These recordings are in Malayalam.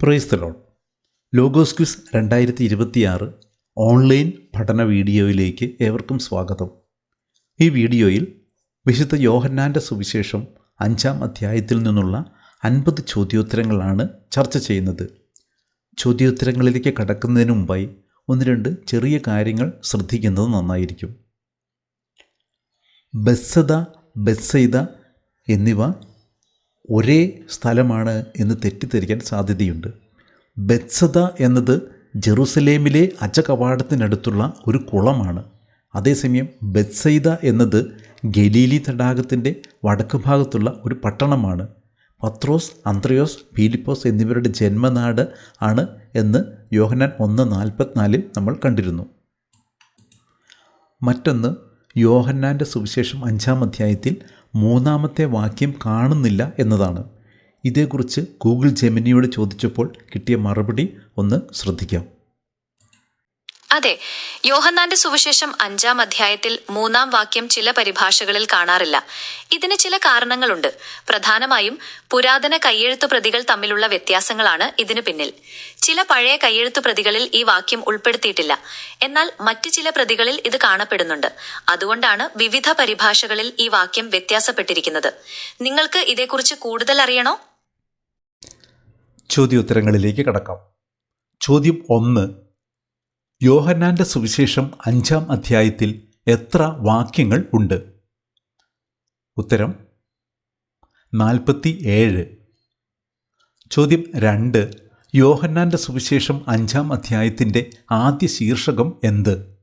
പ്രൈസ്തലോൺ ലോഗോസ് ക്വിസ് രണ്ടായിരത്തി ഇരുപത്തിയാറ് ഓൺലൈൻ പഠന വീഡിയോയിലേക്ക് ഏവർക്കും സ്വാഗതം. ഈ വീഡിയോയിൽ വിശുദ്ധ യോഹന്നാന്റെ സുവിശേഷം അഞ്ചാം അധ്യായത്തിൽ നിന്നുള്ള അൻപത് ചോദ്യോത്തരങ്ങളാണ് ചർച്ച ചെയ്യുന്നത്. ചോദ്യോത്തരങ്ങളിലേക്ക് കടക്കുന്നതിന് മുമ്പായി ഒന്ന് രണ്ട് ചെറിയ കാര്യങ്ങൾ ശ്രദ്ധിക്കുന്നത് നന്നായിരിക്കും. ബസ്സത ബസ്സൈത എന്നിവ ഒരേ സ്ഥലമാണ് എന്ന് തെറ്റിദ്ധരിക്കാൻ സാധ്യതയുണ്ട്. ബെത്സദ എന്നത് ജെറുസലേമിലെ അജകവാടത്തിനടുത്തുള്ള ഒരു കുളമാണ്. അതേസമയം ബെത്സൈദ എന്നത് ഗലീലി തടാകത്തിന്റെ വടക്ക് ഭാഗത്തുള്ള ഒരു പട്ടണമാണ്. പത്രോസ് അന്ത്രയോസ് ഫിലിപ്പോസ് എന്നിവരുടെ ജന്മനാട് ആണ് എന്ന് യോഹനാൻ ഒന്ന് നാൽപ്പത്തിനാലിൽ നമ്മൾ കണ്ടിരുന്നു. മറ്റൊന്ന് യോഹന്നാന്റെ സുവിശേഷം അഞ്ചാം അധ്യായത്തിൽ മൂന്നാമത്തെ വാക്യം കാണുന്നില്ല എന്നതാണ്. ഇതേക്കുറിച്ച് ഗൂഗിൾ ജെമിനിയോട് ചോദിച്ചപ്പോൾ കിട്ടിയ മറുപടി ഒന്ന് ശ്രദ്ധിക്കാം. അതെ യോഹന്നാന്റെ സുവിശേഷം അഞ്ചാം അധ്യായത്തിൽ മൂന്നാം വാക്യം ചില പരിഭാഷകളിൽ കാണാറില്ല. ഇതിന് ചില കാരണങ്ങളുണ്ട്. പ്രധാനമായും പുരാതന കയ്യെഴുത്തു പ്രതികൾ തമ്മിലുള്ള വ്യത്യാസങ്ങളാണ് ഇതിനു പിന്നിൽ. ചില പഴയ കയ്യെഴുത്തു പ്രതികളിൽ ഈ വാക്യം ഉൾപ്പെടുത്തിയിട്ടില്ല. എന്നാൽ മറ്റ് ചില പ്രതികളിൽ ഇത് കാണപ്പെടുന്നുണ്ട്. അതുകൊണ്ടാണ് വിവിധ പരിഭാഷകളിൽ ഈ വാക്യം വ്യത്യാസപ്പെട്ടിരിക്കുന്നത്. നിങ്ങൾക്ക് ഇതേക്കുറിച്ച് കൂടുതൽ അറിയണോ? ചോദ്യോത്തരങ്ങളിലേക്ക് കടക്കാം. ചോദ്യം ഒന്ന് യോഹന്നാന്റെ സുവിശേഷം അഞ്ചാം അധ്യായത്തിൽ എത്ര വാക്യങ്ങൾ ഉണ്ട്? ഉത്തരം നാൽപ്പത്തി ഏഴ് ചോദ്യം രണ്ട് യോഹന്നാന്റെ സുവിശേഷം അഞ്ചാം അധ്യായത്തിന്റെ ആദ്യ ശീർഷകം എന്ത്?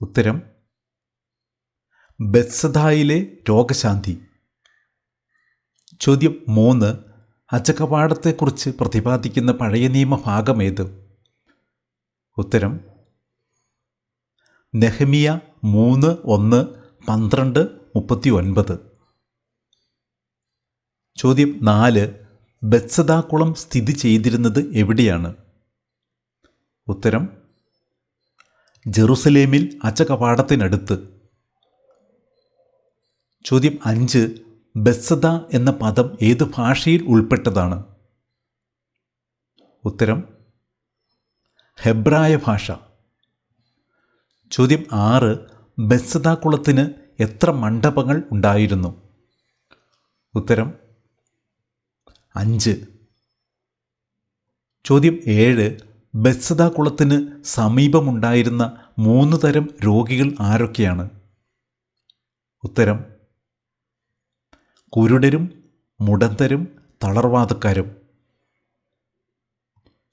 ഉത്തരം ബെത്സദായിലെ രോഗശാന്തി. ചോദ്യം മൂന്ന് അച്ചക്കപാടത്തെക്കുറിച്ച് പ്രതിപാദിക്കുന്ന പഴയ നിയമ ഭാഗമേത് ഉത്തരം നെഹമിയ മൂന്ന് ഒന്ന് പന്ത്രണ്ട് മുപ്പത്തി ഒൻപത് ചോദ്യം നാല് ബത്സദാക്കുളം സ്ഥിതി ചെയ്തിരുന്നത് എവിടെയാണ്? ഉത്തരം ജെറുസലേമിൽ അച്ചകപാടത്തിനടുത്ത് ചോദ്യം അഞ്ച് ബത്സദ എന്ന പദം ഏത് ഭാഷയിൽ ഉൾപ്പെട്ടതാണ്? ഉത്തരം ഹെബ്രായ ഭാഷ. ചോദ്യം ആറ് ബസ്സദ കുളത്തിന് എത്ര മണ്ഡപങ്ങൾ ഉണ്ടായിരുന്നു? ഉത്തരം അഞ്ച്. ചോദ്യം ഏഴ് ബസ്സദ കുളത്തിന് സമീപമുണ്ടായിരുന്ന മൂന്ന് തരം രോഗികൾ ആരൊക്കെയാണ്? ഉത്തരം കുരുടരും മുടന്തരും തളർവാദക്കാരും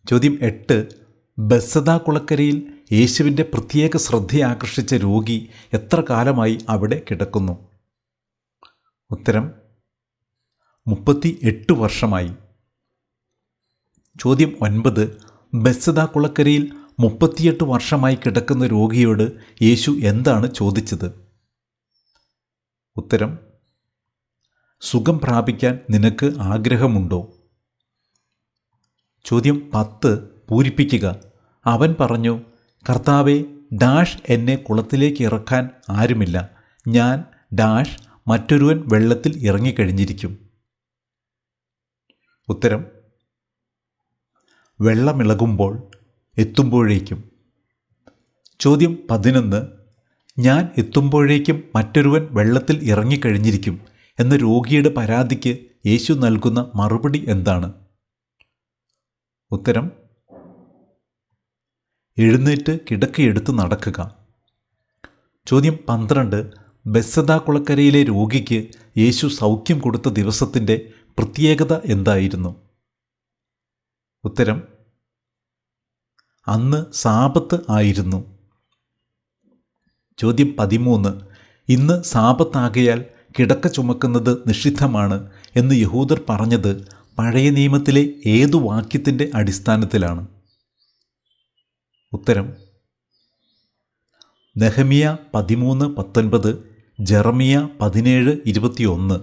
ചോദ്യം എട്ട് ബസ്സദ കുളക്കരയിൽ യേശുവിന്റെ പ്രത്യേക ശ്രദ്ധയാകർഷിച്ച രോഗി എത്ര കാലമായി അവിടെ കിടക്കുന്നു? ഉത്തരം മുപ്പത്തി എട്ട് വർഷമായി. ചോദ്യം ഒൻപത് ബസ്സദാ കുളക്കരയിൽ മുപ്പത്തിയെട്ട് വർഷമായി കിടക്കുന്ന രോഗിയോട് യേശു എന്താണ് ചോദിച്ചത്? ഉത്തരം സുഖം പ്രാപിക്കാൻ നിനക്ക് ആഗ്രഹമുണ്ടോ? ചോദ്യം പത്ത് പൂരിപ്പിക്കുക. അവൻ പറഞ്ഞു കർത്താവെ ഡാഷ് എന്നെ കുളത്തിലേക്ക് ഇറക്കാൻ ആരുമില്ല. ഞാൻ ഡാഷ് മറ്റൊരുവൻ വെള്ളത്തിൽ ഇറങ്ങിക്കഴിഞ്ഞിരിക്കും. ഉത്തരം വെള്ളമിളകുമ്പോൾ എത്തുമ്പോഴേക്കും. ചോദ്യം പതിനൊന്ന് ഞാൻ എത്തുമ്പോഴേക്കും മറ്റൊരുവൻ വെള്ളത്തിൽ ഇറങ്ങിക്കഴിഞ്ഞിരിക്കും എന്ന രോഗിയുടെ പരാതിക്ക് യേശു നൽകുന്ന മറുപടി എന്താണ്? ഉത്തരം എഴുന്നേറ്റ് കിടക്കയെടുത്ത് നടക്കുക. ചോദ്യം പന്ത്രണ്ട്. ബെസ്സദ കുളക്കരയിലെ രോഗിക്ക് യേശു സൗഖ്യം കൊടുത്ത ദിവസത്തിന്റെ പ്രത്യേകത എന്തായിരുന്നു? ഉത്തരം അന്ന് സാപത്ത് ആയിരുന്നു. ചോദ്യം പതിമൂന്ന്. ഇന്ന് സാപത്താകയാൽ കിടക്ക ചുമക്കുന്നത് നിഷിദ്ധമാണ് എന്ന് യഹൂദർ പറഞ്ഞത് പഴയ നിയമത്തിലെ ഏതു വാക്യത്തിന്റെ അടിസ്ഥാനത്തിലാണ്? ഉത്തരം. നെഹമിയ പതിമൂന്ന് പത്തൊൻപത് ജെറമിയ പതിനേഴ് ഇരുപത്തിയൊന്ന്.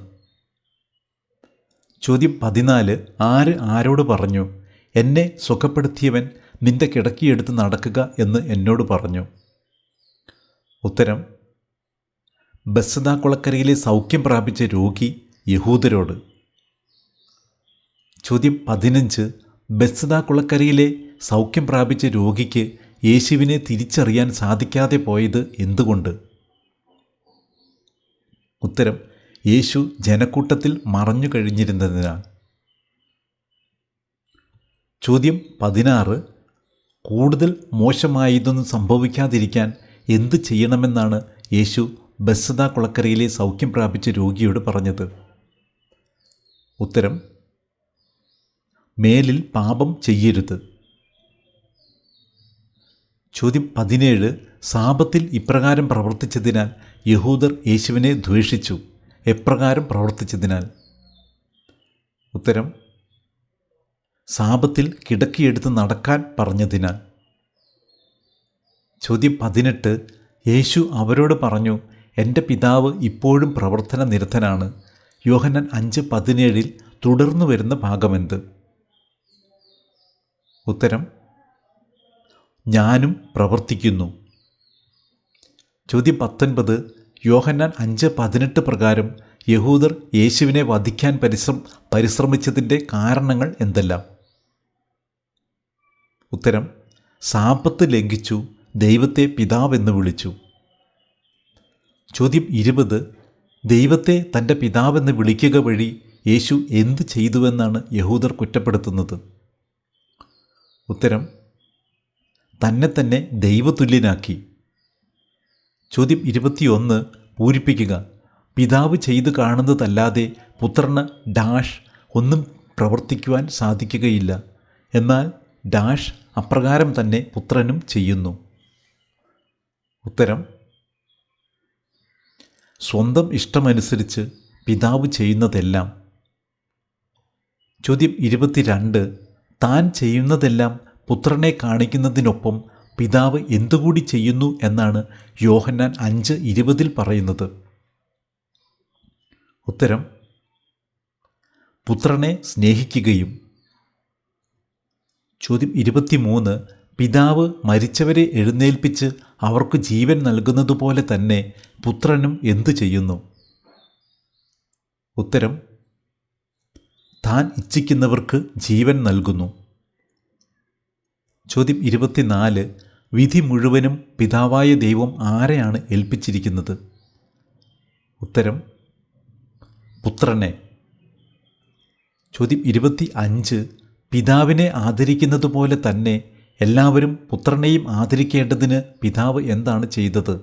ചോദ്യം പതിനാല് ആര് ആരോട് പറഞ്ഞു? എന്നെ സുഖപ്പെടുത്തിയവൻ നിന്റെ കിടക്കിയെടുത്ത് നടക്കുക എന്ന് എന്നോട് പറഞ്ഞു. ഉത്തരം ബസ്സദ കുളക്കരയിലെ സൗഖ്യം പ്രാപിച്ച രോഗി യഹൂദരോട്. ചോദ്യം പതിനഞ്ച് ബെസ്സദ കുളക്കരയിലെ സൗഖ്യം പ്രാപിച്ച രോഗിക്ക് യേശുവിനെ തിരിച്ചറിയാൻ സാധിക്കാതെ പോയത് എന്തുകൊണ്ട്? ഉത്തരം യേശു ജനക്കൂട്ടത്തിൽ മറഞ്ഞു കഴിഞ്ഞിരുന്നതിനാൽ ചോദ്യം പതിനാറ് കൂടുതൽ മോശമായതൊന്നും സംഭവിക്കാതിരിക്കാൻ എന്ത് ചെയ്യണമെന്നാണ് യേശു ബസ്സദ കുളക്കരയിലെ സൗഖ്യം പ്രാപിച്ച രോഗിയോട് പറഞ്ഞത്? ഉത്തരം മേലിൽ പാപം ചെയ്യരുത്. ചോദ്യം പതിനേഴ്. സാപത്തിൽ ഇപ്രകാരം പ്രവർത്തിച്ചതിനാൽ യഹൂദർ യേശുവിനെ ദ്വേഷിച്ചു. എപ്രകാരം പ്രവർത്തിച്ചതിനാൽ? ഉത്തരം സാപത്തിൽ കിടക്കിയെടുത്ത് നടക്കാൻ പറഞ്ഞതിനാൽ. ചോദ്യം പതിനെട്ട്. യേശു അവരോട് പറഞ്ഞു എന്റെ പിതാവ് ഇപ്പോഴും പ്രവർത്തന നിരതനാണ് യോഹന്നൻ അഞ്ച് പതിനേഴിൽ തുടർന്നു വരുന്ന ഭാഗമെന്ത്? ഉത്തരം ഞാനും പ്രവർത്തിക്കുന്നു. ചോദ്യം പത്തൊൻപത് യോഹന്നാൻ അഞ്ച് പതിനെട്ട് പ്രകാരം യഹൂദർ യേശുവിനെ വധിക്കാൻ പരിശ്രം പരിശ്രമിച്ചതിന്റെ കാരണങ്ങൾ എന്തെല്ലാം? ഉത്തരം സാപത്ത് ലംഘിച്ചു ദൈവത്തെ പിതാവെന്ന് വിളിച്ചു. ചോദ്യം ഇരുപത് ദൈവത്തെ തന്റെ പിതാവെന്ന് വിളിക്കുക വഴി യേശു എന്ത് ചെയ്തുവെന്നാണ് യഹൂദർ കുറ്റപ്പെടുത്തുന്നത്? ഉത്തരം തന്നെ തന്നെ ദൈവതുല്യനാക്കി. ചോദ്യം ഇരുപത്തിയൊന്ന് പൂരിപ്പിക്കുക. പിതാവ് ചെയ്തു കാണുന്നതല്ലാതെ പുത്രന് ഡാഷ് ഒന്നും പ്രവർത്തിക്കുവാൻ സാധിക്കുകയില്ല. എന്നാൽ ഡാഷ് അപ്രകാരം തന്നെ പുത്രനും ചെയ്യുന്നു. ഉത്തരം സ്വന്തം ഇഷ്ടമനുസരിച്ച് പിതാവ് ചെയ്യുന്നതെല്ലാം. ചോദ്യം ഇരുപത്തിരണ്ട് താൻ ചെയ്യുന്നതെല്ലാം പുത്രനെ കാണിക്കുന്നതിനൊപ്പം പിതാവ് എന്തുകൂടി ചെയ്യുന്നു എന്നാണ് യോഹന്നാൻ അഞ്ച് ഇരുപതിൽ പറയുന്നത്. ഉത്തരം പുത്രനെ സ്നേഹിക്കുകയും. ചോദ്യം ഇരുപത്തിമൂന്ന് പിതാവ് മരിച്ചവരെ എഴുന്നേൽപ്പിച്ച് അവർക്ക് ജീവൻ നൽകുന്നതുപോലെ തന്നെ പുത്രനും എന്തു ചെയ്യുന്നു? ഉത്തരം താൻ ഇച്ഛിക്കുന്നവർക്ക് ജീവൻ നൽകുന്നു. ചോദ്യം ഇരുപത്തിനാല്. വിധി മുഴുവനും പിതാവായ ദൈവം ആരെയാണ് ഏൽപ്പിച്ചിരിക്കുന്നത്? ഉത്തരം പുത്രനെ. ചോദ്യം ഇരുപത്തി അഞ്ച് പിതാവിനെ ആദരിക്കുന്നത് പോലെ തന്നെ എല്ലാവരും പുത്രനെയും ആദരിക്കേണ്ടതിന് പിതാവ് എന്താണ് ചെയ്തത്?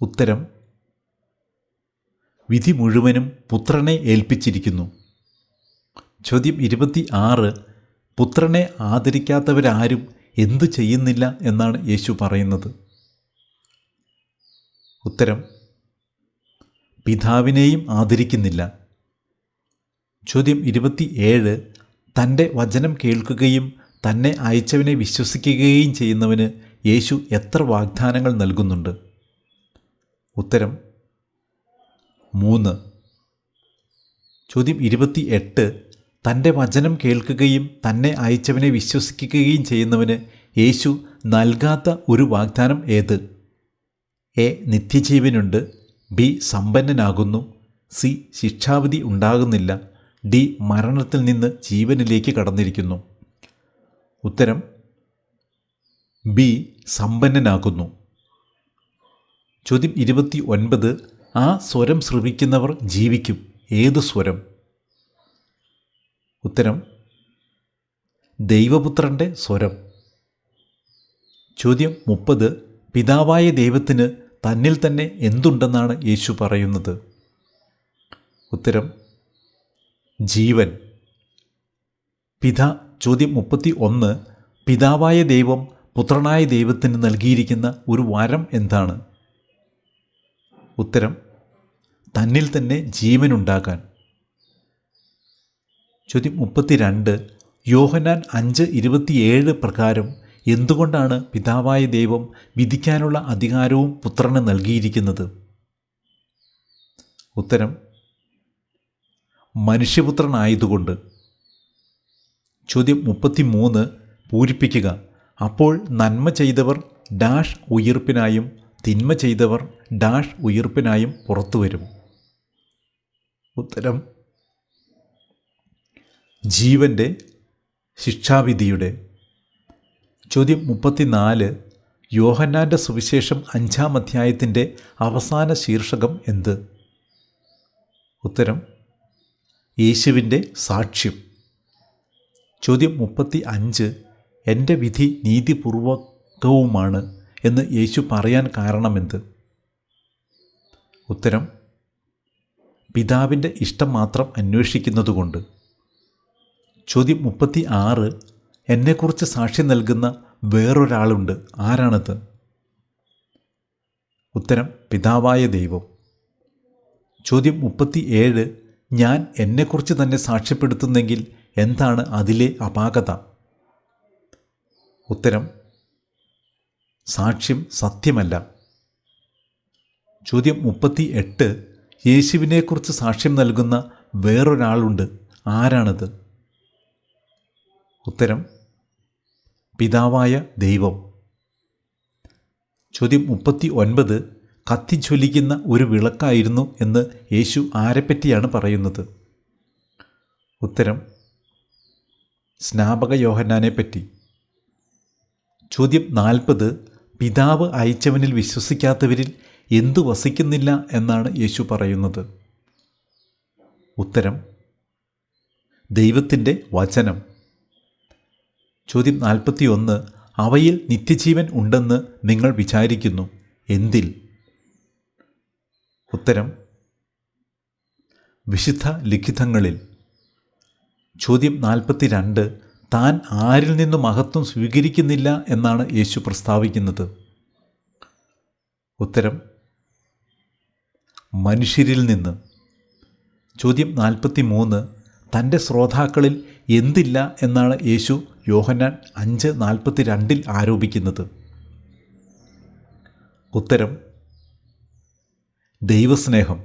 ഉത്തരം വിധി മുഴുവനും പുത്രനെ ഏൽപ്പിച്ചിരിക്കുന്നു. ചോദ്യം ഇരുപത്തി ആറ് പുത്രനെ ആദരിക്കാത്തവരാരും എന്തു ചെയ്യുന്നില്ല എന്നാണ് യേശു പറയുന്നത്. ഉത്തരം പിതാവിനെയും ആദരിക്കുന്നില്ല. ചോദ്യം ഇരുപത്തി ഏഴ് തന്റെ വചനം കേൾക്കുകയും തന്നെ അയച്ചവനെ വിശ്വസിക്കുകയും ചെയ്യുന്നവന് യേശു എത്ര വാഗ്ദാനങ്ങൾ നൽകുന്നുണ്ട്? ഉത്തരം മൂന്ന്. ചോദ്യം ഇരുപത്തി എട്ട് തന്റെ വചനം കേൾക്കുകയും തന്നെ അയച്ചവനെ വിശ്വസിക്കുകയും ചെയ്യുന്നവന് യേശു നൽകാത്ത ഒരു വാഗ്ദാനം ഏത്? എ. നിത്യജീവനുണ്ട്. ബി. സമ്പന്നനാകുന്നു. സി. ശിക്ഷാവിധി ഉണ്ടാകുന്നില്ല. ഡി. മരണത്തിൽ നിന്ന് ജീവനിലേക്ക് കടന്നിരിക്കുന്നു. ഉത്തരം ബി. സമ്പന്നനാകുന്നു. ചോദ്യം ഇരുപത്തി ഒൻപത് ആ സ്വരം ശ്രവിക്കുന്നവർ ജീവിക്കും. ഏത് സ്വരം? ഉത്തരം ദൈവപുത്രന്റെ സ്വരം. ചോദ്യം മുപ്പത് പിതാവായ ദൈവത്തിന് തന്നിൽ തന്നെ എന്തുണ്ടെന്നാണ് യേശു പറയുന്നത്? ഉത്തരം ജീവൻ. പിതാ ചോദ്യം മുപ്പത്തി ഒന്ന് പിതാവായ ദൈവം പുത്രനായ ദൈവത്തിന് നൽകിയിരിക്കുന്ന ഒരു വരം എന്താണ്? ഉത്തരം തന്നിൽ തന്നെ ജീവനുണ്ടാകാൻ. ചോദ്യം മുപ്പത്തിരണ്ട് യോഹനാൻ അഞ്ച് ഇരുപത്തിയേഴ് പ്രകാരം എന്തുകൊണ്ടാണ് പിതാവായ ദൈവം വിധിക്കാനുള്ള അധികാരവും പുത്രന് നൽകിയിരിക്കുന്നത്? ഉത്തരം മനുഷ്യപുത്രനായതുകൊണ്ട്. ചോദ്യം മുപ്പത്തിമൂന്ന് പൂരിപ്പിക്കുക. അപ്പോൾ നന്മ ചെയ്തവർ ഡാഷ് ഉയിർപ്പിനായും തിന്മ ചെയ്തവർ ഡാഷ് ഉയിർപ്പിനായും പുറത്തു വരും ഉത്തരം. ജീവന്റെ ശിക്ഷാവിധിയുടെ. ചോദ്യം മുപ്പത്തിനാല്. യോഹന്നാന്റെ സുവിശേഷം അഞ്ചാം അധ്യായത്തിന്റെ അവസാന ശീർഷകം എന്ത്? ഉത്തരം. യേശുവിന്റെ സാക്ഷ്യം. ചോദ്യം മുപ്പത്തി അഞ്ച് എന്റെ വിധി നീതിപൂർവകവുമാണ്. എന്ന് യേശു പറയാൻ കാരണമെന്ത്? ഉത്തരം പിതാവിന്റെ ഇഷ്ടം മാത്രം അന്വേഷിക്കുന്നതുകൊണ്ട്. ചോദ്യം മുപ്പത്തി ആറ് എന്നെക്കുറിച്ച് സാക്ഷ്യം നൽകുന്ന വേറൊരാളുണ്ട് ആരാണത്? ഉത്തരം പിതാവായ ദൈവം. ചോദ്യം മുപ്പത്തി ഏഴ് ഞാൻ എന്നെക്കുറിച്ച് തന്നെ സാക്ഷ്യപ്പെടുത്തുന്നെങ്കിൽ എന്താണ് അതിലെ അപാകത? ഉത്തരം സാക്ഷ്യം സത്യമല്ല. ചോദ്യം മുപ്പത്തി എട്ട് യേശുവിനെക്കുറിച്ച് സാക്ഷ്യം നൽകുന്ന വേറൊരാളുണ്ട്. ആരാണത്? ഉത്തരം പിതാവായ ദൈവം. ചോദ്യം മുപ്പത്തി ഒൻപത് കത്തിജ്വലിക്കുന്ന ഒരു വിളക്കായിരുന്നു എന്ന് യേശു ആരെപ്പറ്റിയാണ് പറയുന്നത്? ഉത്തരം സ്നാപക യോഹന്നാനെ പറ്റി ചോദ്യം നാൽപ്പത്. പിതാവ് അയച്ചവനിൽ വിശ്വസിക്കാത്തവരിൽ എന്തു വസിക്കുന്നില്ല എന്നാണ് യേശു പറയുന്നത്. ഉത്തരം ദൈവത്തിന്റെ വചനം. ചോദ്യം നാൽപ്പത്തി ഒന്ന് അവയിൽ നിത്യജീവൻ ഉണ്ടെന്ന് നിങ്ങൾ വിചാരിക്കുന്നു എന്തിൽ? ഉത്തരം വിശുദ്ധ ലിഖിതങ്ങളിൽ. ചോദ്യം നാൽപ്പത്തി രണ്ട് താൻ ആരിൽ നിന്നും മഹത്വം സ്വീകരിക്കുന്നില്ല എന്നാണ് യേശു പ്രസ്താവിക്കുന്നത്. ഉത്തരം മനുഷ്യരിൽ നിന്ന്. ചോദ്യം നാൽപ്പത്തി മൂന്ന് തന്റെ ശ്രോതാക്കളിൽ എന്തില്ല എന്നാണ് യേശു യോഹന്നാൻ അഞ്ച് നാൽപ്പത്തി രണ്ടിൽ ആരോപിക്കുന്നത്. ഉത്തരം ദൈവസ്നേഹം.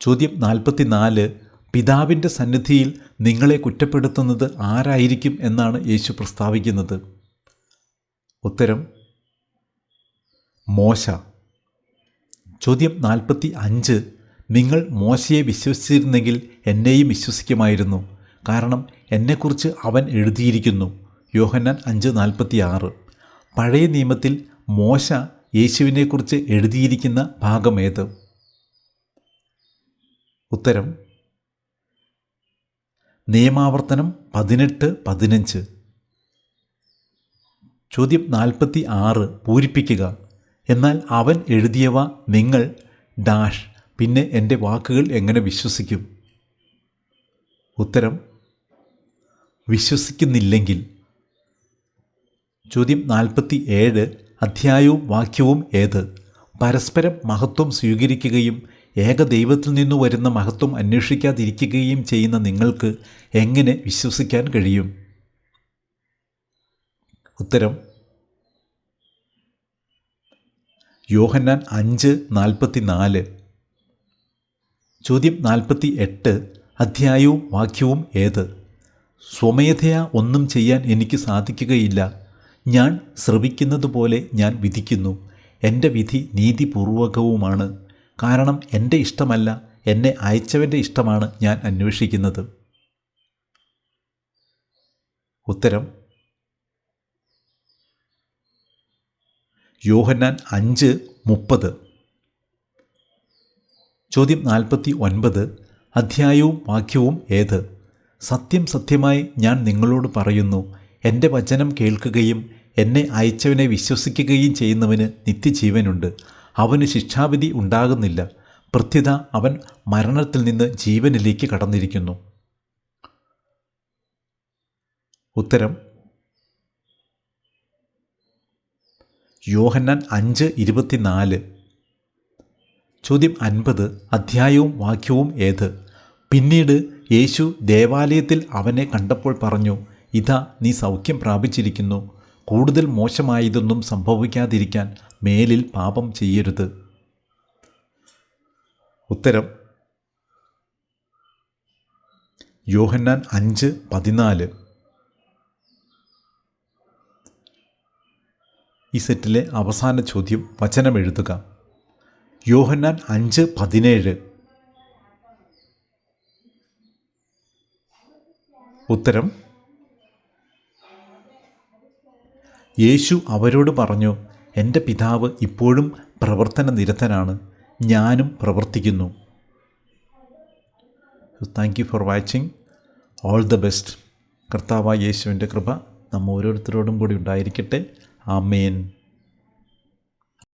ചോദ്യം നാൽപ്പത്തി നാല് പിതാവിന്റെ സന്നിധിയിൽ നിങ്ങളെ കുറ്റപ്പെടുത്തുന്നത് ആരായിരിക്കും എന്നാണ് യേശു പ്രസ്താവിക്കുന്നത്. ഉത്തരം മോശ. ചോദ്യം നാൽപ്പത്തി അഞ്ച് നിങ്ങൾ മോശയെ വിശ്വസിച്ചിരുന്നെങ്കിൽ എന്നെയും വിശ്വസിക്കുമായിരുന്നു. കാരണം എന്നെക്കുറിച്ച് അവൻ എഴുതിയിരിക്കുന്നു. യോഹന്നാൻ അഞ്ച് നാൽപ്പത്തി ആറ് പഴയ നിയമത്തിൽ മോശ യേശുവിനെക്കുറിച്ച് എഴുതിയിരിക്കുന്ന ഭാഗമേത് ഉത്തരം നിയമാവർത്തനം പതിനെട്ട് പതിനഞ്ച്. ചോദ്യം നാൽപ്പത്തി ആറ് പൂരിപ്പിക്കുക. എന്നാൽ അവൻ എഴുതിയവ നിങ്ങൾ ഡാഷ്. പിന്നെ എന്റെ വാക്കുകൾ എങ്ങനെ വിശ്വസിക്കും? ഉത്തരം വിശ്വസിക്കുന്നില്ലെങ്കിൽ. ചോദ്യം നാൽപ്പത്തി ഏഴ് അധ്യായവും വാക്യവും ഏത്? പരസ്പരം മഹത്വം സ്വീകരിക്കുകയും ഏകദൈവത്തിൽ നിന്നു വരുന്ന മഹത്വം അന്വേഷിക്കാതിരിക്കുകയും ചെയ്യുന്ന നിങ്ങൾക്ക് എങ്ങനെ വിശ്വസിക്കാൻ കഴിയും? ഉത്തരം യോഹന്നാൻ അഞ്ച് നാൽപ്പത്തി നാല് ചോദ്യം നാൽപ്പത്തി എട്ട് അധ്യായവും വാക്യവും ഏത്? സ്വമേധയാ ഒന്നും ചെയ്യാൻ എനിക്ക് സാധിക്കുകയില്ല. ഞാൻ ശ്രവിക്കുന്നത് പോലെ ഞാൻ വിധിക്കുന്നു. എന്റെ വിധി നീതിപൂർവകവുമാണ്. കാരണം എന്റെ ഇഷ്ടമല്ല എന്നെ അയച്ചവന്റെ ഇഷ്ടമാണ് ഞാൻ അന്വേഷിക്കുന്നത്. ഉത്തരം യോഹന്നാൻ അഞ്ച് മുപ്പത്. ചോദ്യം നാൽപ്പത്തി ഒൻപത് അധ്യായവും വാക്യവും ഏത്? സത്യം സത്യമായി ഞാൻ നിങ്ങളോട് പറയുന്നു എന്റെ വചനം കേൾക്കുകയും എന്നെ അയച്ചവനെ വിശ്വസിക്കുകയും ചെയ്യുന്നവന് നിത്യജീവനുണ്ട്. അവന് ശിക്ഷാവിധി ഉണ്ടാകുന്നില്ല. പ്രത്യുത അവൻ മരണത്തിൽ നിന്ന് ജീവനിലേക്ക് കടന്നിരിക്കുന്നു. ഉത്തരം യോഹന്നാൻ അഞ്ച് ഇരുപത്തിനാല്. ചോദ്യം അൻപത് അധ്യായവും വാക്യവും ഏത്? പിന്നീട് യേശു ദേവാലയത്തിൽ അവനെ കണ്ടപ്പോൾ പറഞ്ഞു ഇതാ നീ സൗഖ്യം പ്രാപിച്ചിരിക്കുന്നു. കൂടുതൽ മോശമായതൊന്നും സംഭവിക്കാതിരിക്കാൻ മേലിൽ പാപം ചെയ്യരുത്. ഉത്തരം യോഹന്നാൻ അഞ്ച് പതിനാല്. ഈ സെറ്റിലെ അവസാന ചോദ്യം വചനം എഴുതുക. യോഹന്നാൻ അഞ്ച് പതിനേഴ്. ഉത്തരം യേശു അവരോട് പറഞ്ഞു എന്റെ പിതാവ് ഇപ്പോഴും പ്രവർത്തന നിരതനാണ്. ഞാനും പ്രവർത്തിക്കുന്നു. Thank you for watching all the best കർത്താവായ യേശുവിന്റെ കൃപ നമ്മ ഓരോരുത്തരോടും കൂടി ഉണ്ടായിരിക്കട്ടെ. ആമേൻ.